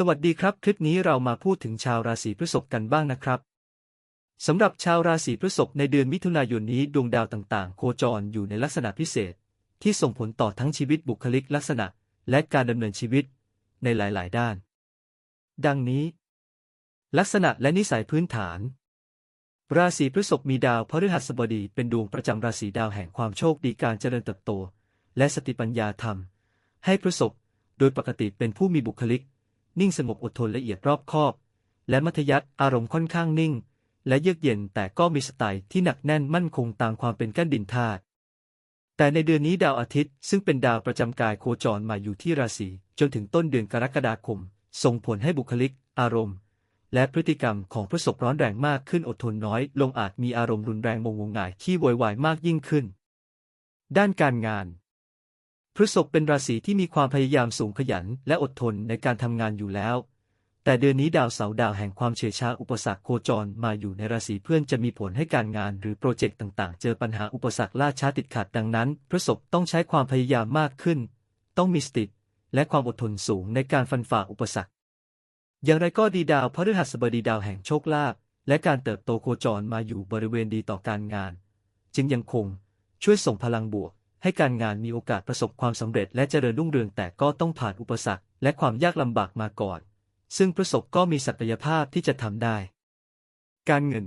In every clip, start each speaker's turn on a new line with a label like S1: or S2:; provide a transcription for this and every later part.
S1: สวัสดีครับ คลิปนี้เรามาพูดถึงชาวราศีพฤษภกันบ้างนะครับสำหรับชาวราศีพฤษภในเดือนมิถุนายนนี้ดวงดาวต่างๆ โคจรอยู่ในลักษณะพิเศษ ที่ส่งผลต่อทั้งชีวิตบุคลิกลักษณะ และการดำเนินชีวิตในหลายๆ ด้าน ดังนี้ ลักษณะและนิสัยพื้นฐาน ราศีพฤษภมีดาวพฤหัสบดีเป็นดวงประจำราศีดาวแห่งความโชคดีการเจริญเติบโต และสติปัญญาธรรม ให้พฤษภโดยปกติเป็นผู้มีบุคลิก นิ่งสงบอดทนละเอียดรอบคอบ และมัธยัติอารมณ์ค่อนข้างนิ่ง และเยือกเย็นแต่ก็มีสไตล์ที่หนักแน่นมั่นคงตามความเป็นก้านดินธาตุแต่ในเดือนนี้ดาวอาทิตย์ซึ่งเป็นดาวประจำกายโคจรมาอยู่ที่ราศีจนถึงต้นเดือนกรกฎาคม ส่งผลให้บุคลิก อารมณ์ และพฤติกรรมของพฤษภร้อนแรงมากขึ้นอดทนน้อย ลงอาจมีอารมณ์รุนแรงงงงายขี้โวยวายมากยิ่งขึ้น ด้านการงาน พฤษภเป็นราศีที่มีความพยายามสูงขยันและอดทนในการทำงานอยู่แล้ว แต่เดือนนี้ดาวเสาร์ดาวแห่งความเฉยชาอุปสรรคโคจรมาอยู่ในราศีเพื่อนจะมีผลให้การงานหรือโปรเจกต์ต่างๆ เจอปัญหาอุปสรรคล่าช้าติดขัดดังนั้น พฤษภต้องใช้ความพยายามมากขึ้น ต้องมีสติและความอดทนสูงในการฟันฝ่าอุปสรรค อย่างไรก็ดีดาวพฤหัสบดีดาวแห่งโชคลาภและการเติบโตโคจรมาอยู่บริเวณดีต่อการงาน จึงยังคงช่วยส่งพลังบวก ให้การงานมีโอกาสประสบความสำเร็จและเจริญรุ่งเรืองแต่ก็ต้องผ่านอุปสรรคและความยากลำบากมาก่อน ซึ่งพฤษภก็มีศักยภาพที่จะทำได้ การเงิน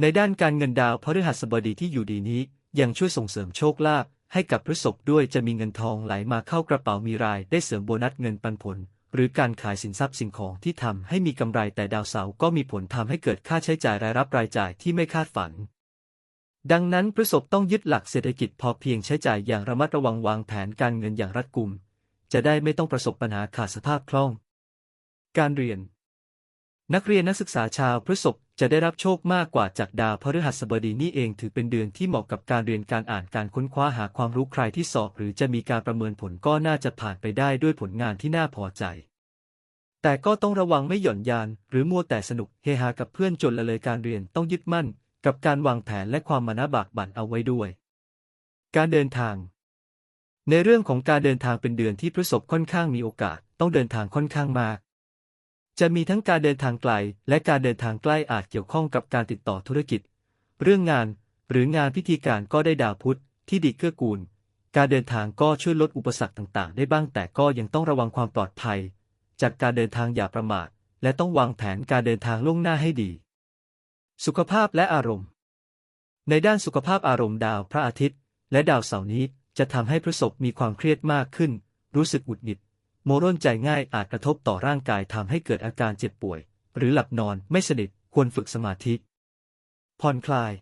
S1: ในด้านการเงินดาวพฤหัสบดีที่อยู่ดีนี้ ยังช่วยส่งเสริมโชคลาภให้กับพฤษภด้วยจะมีเงินทองไหลมาเข้ากระเป๋ามีราย ได้เสริมโบนัสเงินปันผล หรือการขายสินทรัพย์สิ่งของที่ทำให้มีกำไรแต่ดาวเสาร์ก็มีผลทำให้เกิดค่าใช้จ่ายรายรับรายจ่ายที่ไม่คาดฝัน ดังนั้นพฤษภต้องยึดหลักเศรษฐกิจพอเพียงใช้จ่ายอย่างระมัดระวังวางแผนการเงินอย่างรัดกุม จะได้ไม่ต้องประสบปัญหาขาดสภาพคล่อง การเรียน นักเรียนนักศึกษาชาวพฤษภจะได้รับโชคมากกว่าจากดาวพฤหัสบดีนี่เองถือเป็นเดือนที่เหมาะกับการเรียนการอ่านการค้นคว้าหาความรู้ใครที่สอบ หรือจะมีการประเมินผลก็น่าจะผ่านไปได้ด้วยผลงานที่น่าพอใจ แต่ก็ต้องระวังไม่หย่อนยาน หรือมัวแต่สนุกเฮฮากับเพื่อนจนละเลยการเรียนต้องยึดมั่น กับการวางแผนและความมานะบากบั่นเอาไว้ด้วย การเดินทาง ในเรื่องของการเดินทางเป็นเดือนที่พฤษภค่อนข้างมีโอกาสต้องเดินทางค่อนข้างมาก จะมีทั้งการเดินทางไกล และการเดินทางใกล้อาจเกี่ยวข้องกับการติดต่อธุรกิจ เรื่องงานหรืองานพิธีการก็ได้ดาวพุธที่ดีเกื้อกูล การเดินทางก็ช่วยลดอุปสรรคต่างๆ ได้บ้างแต่ก็ยังต้องระวังความปลอดภัย จากการเดินทางอย่าประมาท และต้องวางแผนการเดินทางล่วงหน้าให้ดี สุขภาพและอารมณ์ ในด้านสุขภาพอารมณ์ดาวพระอาทิตย์ และดาวเสาร์นี้จะทำให้พฤษภมีความเครียดมากขึ้น รู้สึกหงุดหงิด โมร่นใจง่ายอาจกระทบต่อร่างกายทำให้เกิดอาการเจ็บป่วย หรือหลับนอนไม่สนิทควรฝึกสมาธิผ่อนคลาย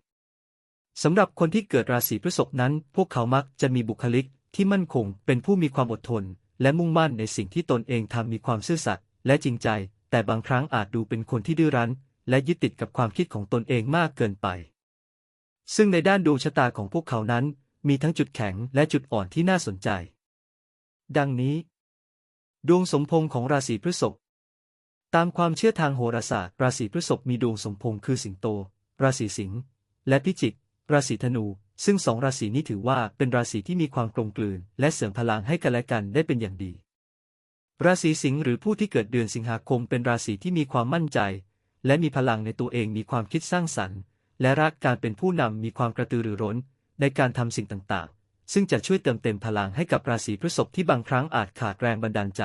S1: สำหรับคนที่เกิดราศีพฤษภนั้น พวกเขามักจะมีบุคลิกที่มั่นคง เป็นผู้มีความอดทน และมุ่งมั่นในสิ่งที่ตนเองทำมีความซื่อสัตย์และจริงใจ แต่บางครั้งอาจดูเป็นคนที่ดื้อรั้น และยึดติดกับความคิดของตนเองมากเกินไป ซึ่งในด้านดวงชะตาของพวกเขานั้น มีทั้งจุดแข็งและจุดอ่อนที่น่าสนใจ ดังนี้ ดวงสมพงษ์ของราศีพฤษภตามความเชื่อทางโหราศาสตร์ราศีพฤษภมีดวงสมพงษ์คือสิงโต ราศีสิงห์และพิจิก ราศีธนู ซึ่งสองราศีนี้ถือว่าเป็นราศีที่มีความกลมกลืน และเสริมพลังให้กันและกันได้เป็นอย่างดี ราศีสิงห์หรือผู้ที่เกิดเดือนสิงหาคมเป็นราศีที่มีความมั่นใจ และมีพลังในตัวเองมีความคิดสร้างสรรค์ และรักการเป็นผู้นำมีความกระตือรือร้น ในการทำสิ่งต่างๆ ซึ่งจะช่วยเติมเต็มพลังให้กับราศีพฤษภที่บางครั้งอาจขาดแรงบันดาลใจ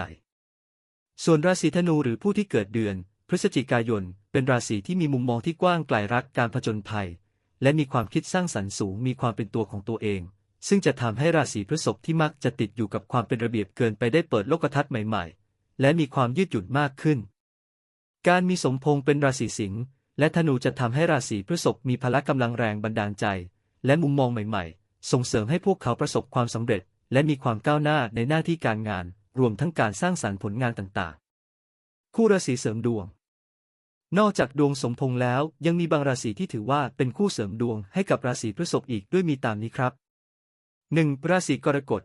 S1: ส่วนราศีธนูหรือผู้ที่เกิดเดือน พฤศจิกายน เป็นราศีที่มีมุมมองที่กว้างไกลรักการผจญภัย และมีความคิดสร้างสรรค์สูงมีความเป็นตัวของตัวเอง ซึ่งจะทำให้ราศีพฤษภที่มักจะติดอยู่กับความเป็นระเบียบเกินไปได้เปิดโลกทัศน์ใหม่ ๆ และมีความยืดหยุ่นมากขึ้น การมีสมพงษ์เป็นราศีสิงห์และธนูจะทำให้ราศีพฤษภมีพละกำลังแรงบันดาลใจ และมุมมองใหม่ๆ ส่งเสริมให้พวกเขาประสบความสำเร็จ และมีความก้าวหน้าในหน้าที่การงาน รวมทั้งการสร้างสรรค์ผลงานต่างๆ คู่ราศีเสริมดวง นอกจากดวงสมพงษ์แล้วยังมีบางราศีที่ถือว่าเป็นคู่เสริมดวงให้กับราศีพฤษภอีกด้วยมีตามนี้ครับ 1. ราศีกรกฎ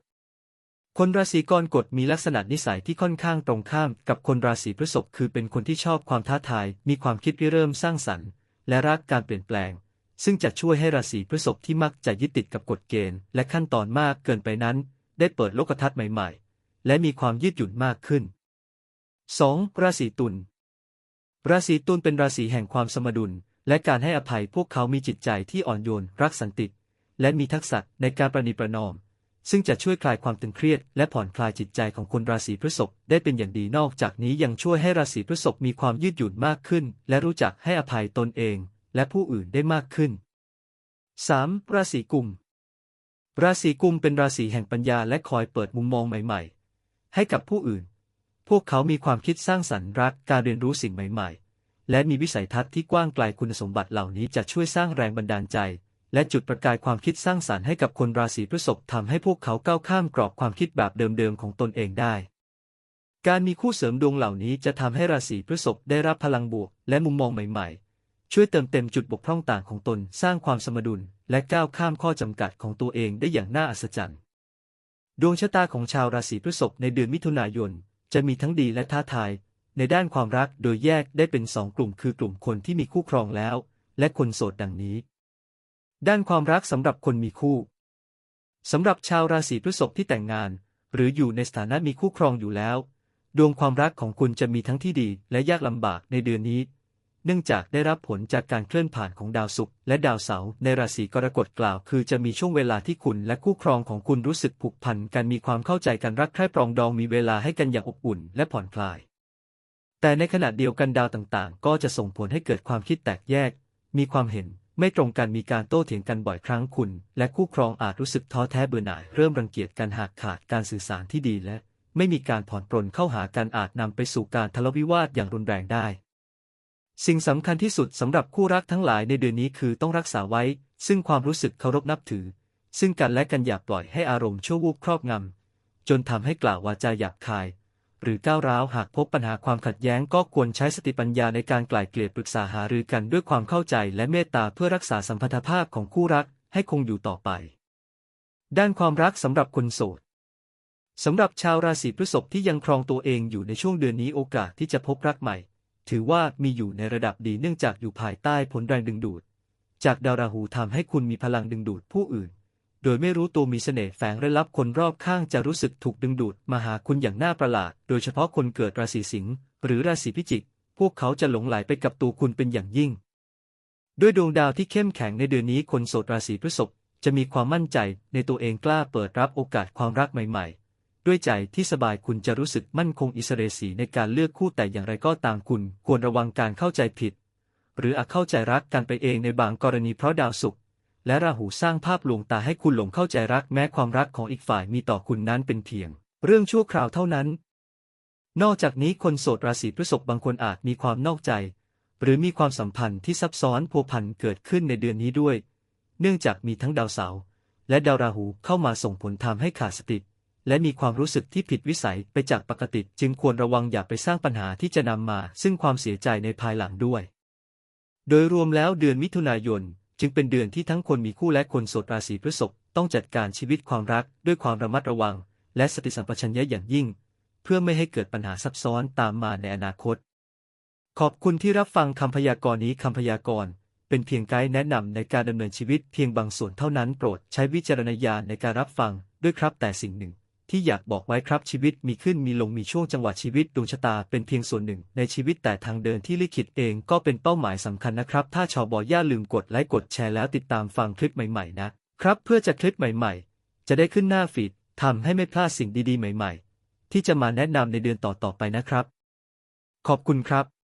S1: คนราศีกรกฎมีลักษณะนิสัยที่ค่อนข้างตรงข้ามกับคนราศีพฤษภคือเป็นคนที่ชอบความท้าทาย มีความคิดริเริ่มสร้างสรรค์ และรักการเปลี่ยนแปลง ซึ่งจะช่วยให้ราศีพฤษภที่มักจะยึดติดกับกฎเกณฑ์ และขั้นตอนมากเกินไปนั้น ได้เปิดโลกทัศน์ใหม่ ๆ และมีความยืดหยุ่นมากขึ้น 2. ราศีตุลราศีตุลเป็นราศีแห่งความสมดุล และการให้อภัยพวกเขามีจิตใจที่อ่อนโยน รักสันติ และมีทักษะในการประนีประนอม ซึ่งจะช่วยคลายความตึงเครียด และผ่อนคลายจิตใจของคนราศีพฤษภได้เป็นอย่างดีนอกจากนี้ยังช่วยให้ราศีพฤษภมีความยืดหยุ่นมากขึ้น และรู้จักให้อภัยตนเอง และผู้อื่นได้มากขึ้น 3. ราศีกุม ราศีกุมเป็นราศีแห่งปัญญาและคอยเปิดมุมมองใหม่ ๆ ให้กับผู้อื่น พวกเขามีความคิดสร้างสรรค์รักการเรียนรู้สิ่งใหม่ ๆ และมีวิสัยทัศน์ที่กว้างไกลคุณสมบัติเหล่านี้จะช่วยสร้างแรงบันดาลใจ และจุดประกายความคิดสร้างสรรค์ให้กับคนราศีพฤษภทำให้พวกเขาก้าวข้ามกรอบความคิดแบบเดิมๆของตนเองได้ การมีคู่เสริมดวงเหล่านี้จะทำให้ราศีพฤษภได้รับพลังบวก และมุมมองใหม่ๆ ช่วยเติมเต็มจุดบกพร่องต่างของตนสร้างความสมดุล และก้าวข้ามข้อจำกัดของตัวเองได้อย่างน่าอัศจรรย์ ดวงชะตาของชาวราศีพฤษภในเดือนมิถุนายน จะมีทั้งดีและท้าทาย ในด้านความรักโดยแยกได้เป็นสองกลุ่มคือกลุ่มคนที่มีคู่ครองแล้ว และคนโสดดังนี้ ด้านความรักสำหรับคนมีคู่สำหรับชาวราศีพฤษภที่แต่งงาน หรืออยู่ในสถานะมีคู่ครองอยู่แล้ว ดวงความรักของคุณจะมีทั้งที่ดีและยากลำบากในเดือนนี้ เนื่องจากได้รับผลจากการเคลื่อนผ่านของดาวศุกร์และดาวเสาร์ในราศีกรกฎกล่าว คือจะมีช่วงเวลาที่คุณและคู่ครองของคุณรู้สึกผูกพันกันมีความเข้าใจกันรักใคร่ปรองดองมีเวลาให้กันอย่างอบอุ่นและผ่อนคลาย แต่ในขณะเดียวกันดาวต่างๆ ก็จะส่งผลให้เกิดความคิดแตกแยก มีความเห็น ไม่ตรงกันมีการโต้เถียงกันบ่อยครั้งคุณ และคู่ครองอาจรู้สึกท้อแท้เบื่อหน่าย เริ่มรังเกียจกันหากขาดการสื่อสารที่ดีและ ไม่มีการผ่อนปรนเข้าหากันอาจนำไปสู่การทะเลาะวิวาทอย่างรุนแรงได้ สิ่งสำคัญที่สุดสำหรับคู่รักทั้งหลายในเดือนนี้คือต้องรักษาไว้ ซึ่งความรู้สึกเคารพนับถือ ซึ่งกันและกันอย่าปล่อยให้อารมณ์ชั่ววูบครอบงำจนทำให้กล่าววาจาหยาบคาย หรือก้าวร้าวหากพบปัญหาความขัดแย้งก็ควรใช้สติปัญญาในการไกล่เกลี่ยปรึกษาหารือกันด้วยความเข้าใจและเมตตาเพื่อรักษาสัมพันธภาพของคู่รักให้คงอยู่ต่อไป ด้านความรักสำหรับคนโสดสำหรับชาวราศีพฤษภที่ยังครองตัวเองอยู่ในช่วงเดือนนี้โอกาสที่จะพบรักใหม่ ถือว่ามีอยู่ในระดับดีเนื่องจากอยู่ภายใต้ผลแรงดึงดูด จากดาวราหูทำให้คุณมีพลังดึงดูดผู้อื่น โดยไม่รู้ตัวมีเสน่ห์แฝงและลับคนรอบข้างจะรู้สึกถูกดึงดูดมาหาคุณอย่างน่าประหลาด โดยเฉพาะคนเกิดราศีสิงห์หรือราศีพิจิก พวกเขาจะหลงไหลไปกับตัวคุณเป็นอย่างยิ่ง ด้วยดวงดาวที่เข้มแข็งในเดือนนี้คนโสดราศีพฤษภจะมีความมั่นใจในตัวเองกล้าเปิดรับโอกาสความรักใหม่ๆ ด้วยใจที่สบายคุณจะรู้สึกมั่นคงอิสเรสีในการเลือกคู่แต่อย่างไรก็ตามคุณ ควรระวังการเข้าใจผิด หรืออาจเข้าใจรักกันไปเองในบางกรณีเพราะดาวศุกร์ และราหูสร้างภาพลวงตาให้คุณหลงเข้าใจรักแม้ความรักของอีกฝ่ายมีต่อคุณนั้นเป็นเพียง เรื่องชั่วคราวเท่านั้น นอกจากนี้คนโสดราศีพฤษภบางคนอาจมีความนอกใจ หรือมีความสัมพันธ์ที่ซับซ้อนพัวพันเกิดขึ้นในเดือนนี้ด้วย เนื่องจากมีทั้งดาวเสาร์และดาวราหูเข้ามาส่งผลทำให้ขาดสติและมีความรู้สึกที่ผิดวิสัยไปจากปกติจึงควรระวังอย่าไปสร้างปัญหาที่จะนำมา ซึ่งความเสียใจในภายหลังด้วย โดยรวมแล้วเดือนมิถุนายน จึงเป็นเดือนที่ทั้งคนมีคู่และคนโสดราศีพฤษภต้องจัดการชีวิตความรักด้วยความระมัดระวัง และสติสัมปชัญญะอย่างยิ่ง เพื่อไม่ให้เกิดปัญหาซับซ้อนตามมาในอนาคต ขอบคุณที่รับฟังคำพยากรณ์นี้คำพยากรณ์เป็นเพียงไกด์แนะนำในการดำเนินชีวิตเพียงบางส่วนเท่านั้นโปรดใช้วิจารณญาณในการรับฟังด้วยครับแต่สิ่งหนึ่ง ที่อยากบอกไว้ครับชีวิตมีขึ้นมีลงมีช่วงจังหวะชีวิตดวงชะตาเป็นเพียงส่วนหนึ่ง ในชีวิตแต่ทางเดินที่ลิขิตเองก็เป็นเป้าหมายสำคัญนะครับ ถ้าชอบอย่าลืมกดไลค์กดแชร์แล้วติดตามฟังคลิปใหม่ๆ นะครับ เพื่อจะคลิปใหม่ ๆ จะได้ขึ้นหน้าฟีดทำให้ไม่พลาดสิ่งดีๆ ใหม่ ๆ ที่จะมาแนะนำในเดือนต่อๆไปนะครับ ขอบคุณครับ